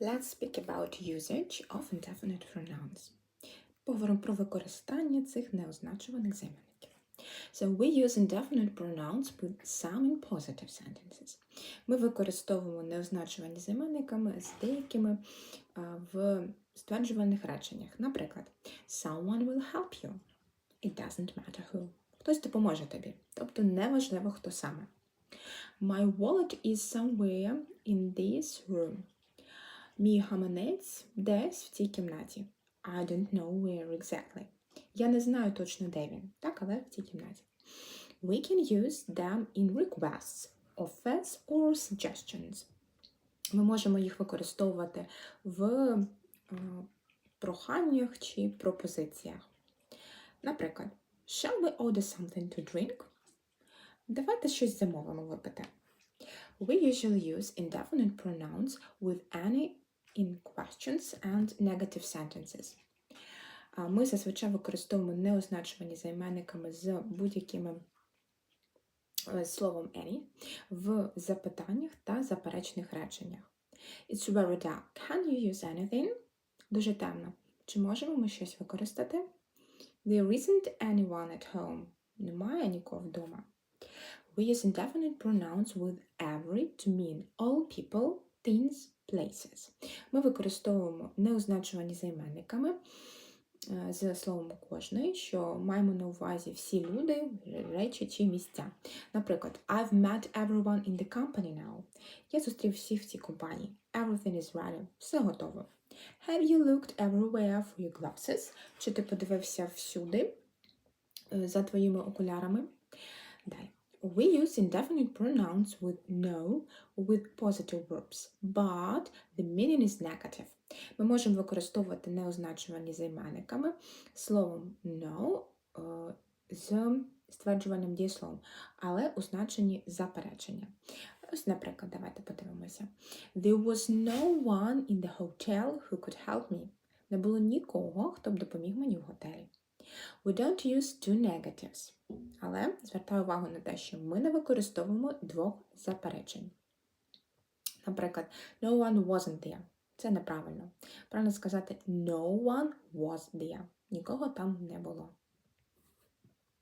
Let's speak about usage of indefinite pronouns. Поговоримо про використання цих неозначуваних займенників. So we use indefinite pronouns with some in positive sentences. Ми використовуємо неозначувані займенниками з деякими в стверджувальних реченнях. Наприклад, someone will help you. It doesn't matter who. Хтось допоможе тобі. Тобто неважливо, хто саме. My wallet is somewhere in this room. Мій гаманець десь в цій кімнаті. I don't know where exactly. Я не знаю точно, де він, так, але в цій кімнаті. We can use them in requests, offers or suggestions. Ми можемо їх використовувати в е, проханнях чи пропозиціях. Наприклад, shall we order something to drink? Давайте щось замовимо випити. We usually use indefinite pronouns with any in questions and negative sentences. Ми зазвичай використовуємо неозначувані займенниками з будь-якими е, словом any в запитаннях та заперечних реченнях. It's very dark. Can you use anything? Дуже темно. Чи можемо ми щось використати? There isn't anyone at home. Немає нікого вдома. We use indefinite pronouns with every to mean all people, things, places. Ми використовуємо неозначувані займенниками е, з словом кожний, що маємо на увазі всі люди, речі чи місця. Наприклад, I've met everyone in the company now. Я зустрів всіх в цій компанії. Everything is ready. Все готово. Have you looked everywhere for your glasses? Чи ти подивився всюди е, за твоїми окулярами? Далі. We use indefinite pronouns with no with positive verbs, but the meaning is negative. Ми можемо використовувати неозначувані займенниками словом no е, з стверджувальним дієсловом, але у значенні заперечення. Ось, наприклад, давайте подивимося. There was no one in the hotel who could help me. Не було нікого, хто б допоміг мені в готелі. We don't use two negatives. Але звертаю увагу на те, що ми не використовуємо двох заперечень. Наприклад, no one wasn't there. Це неправильно. Правильно сказати no one was there. Нікого там не було.